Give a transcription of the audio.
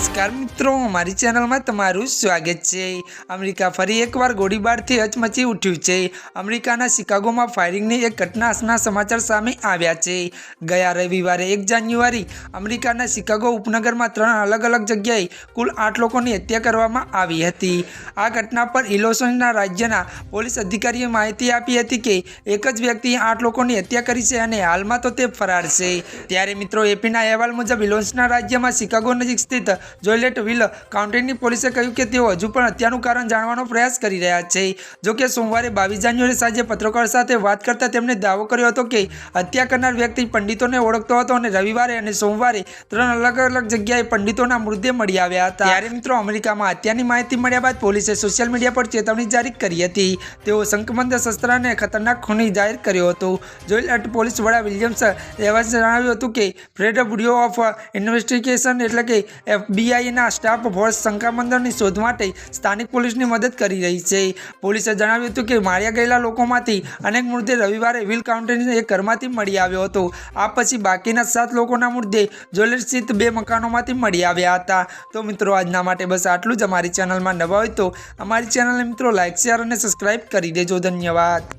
નમસ્કાર મિત્રો મારી ચેનલમાં તમારું સ્વાગત છે. અમેરિકા ફરી એકવાર ગોળીબારથી હચમચી ઉઠ્યું છે. અમેરિકાના શિકાગોમાં ફાયરિંગની એક ઘટના સમાચાર સામે આવ્યા છે. ગયા રવિવારે એક જાન્યુઆરી, અમેરિકાના શિકાગો ઉપનગરમાં ત્રણ અલગ અલગ જગ્યાએ કુલ આઠ લોકોની હત્યા કરવામાં આવી હતી. આ ઘટના પર ઇલોસોનના રાજ્યના પોલીસ અધિકારીએ માહિતી આપી હતી કે એક જ વ્યક્તિએ આઠ લોકોની હત્યા કરી છે અને હાલમાં તો તે ફરાર છે. ત્યારે મિત્રો, એપીના અહેવાલ મુજબ ઇલોન્સના રાજ્યમાં શિકાગો નજીક સ્થિત જોયલેટ વિલ કાઉન્ટીની પોલીસે કહ્યું કે તેઓ હજુ પણ હત્યાનું કારણ જાણવાનો પ્રયાસ કરી રહ્યા છે. જોકે સોમવારે બાવીસ જાન્યુઆરી સાંજે પત્રકાર સાથે વાત કરતાં તેમણે દાવો કર્યો હતો કે હત્યા કરનાર વ્યક્તિ પંડિતોને ઓળખતો હતો અને રવિવારે અને સોમવારે ત્રણ અલગ અલગ જગ્યાએ પંડિતોના મૃતદેહ મળી આવ્યા હતા. ત્યારે મિત્રો અમેરિકામાં હત્યાની માહિતી મળ્યા બાદ પોલીસે સોશિયલ મીડિયા પર ચેતવણી જારી કરી હતી. તેઓ શંકમંદ શસ્ત્રને ખતરનાક ખૂની જાહેર કર્યો હતો. જોયલેટ પોલીસ વડા વિલિયમ્સ રહેવાસે જણાવ્યું હતું કે ફ્રેડ બ્યુરો ઓફ ઇન્વેસ્ટિગેશન એટલે કે એફબીઆઈના સ્ટાફ ફોર્સ શંકામંદરની શોધ માટે સ્થાનિક પોલીસની મદદ કરી રહી છે. પોલીસે જણાવ્યું હતું કે માર્યા ગયેલા લોકોમાંથી અનેક મૃતદેહ રવિવારે વિલ કાઉન્ટીના એક ઘરમાંથી મળી આવ્યો હતો. આ પછી બાકીના સાત લોકોના મૃતદેહ જ્વેલર સ્થિત બે મકાનોમાંથી મળી આવ્યા હતા. તો મિત્રો, આજના માટે બસ આટલું જ. અમારી ચેનલમાં નવા હોય તો અમારી ચેનલને મિત્રો લાઇક શેર અને સબસ્ક્રાઇબ કરી દેજો. ધન્યવાદ.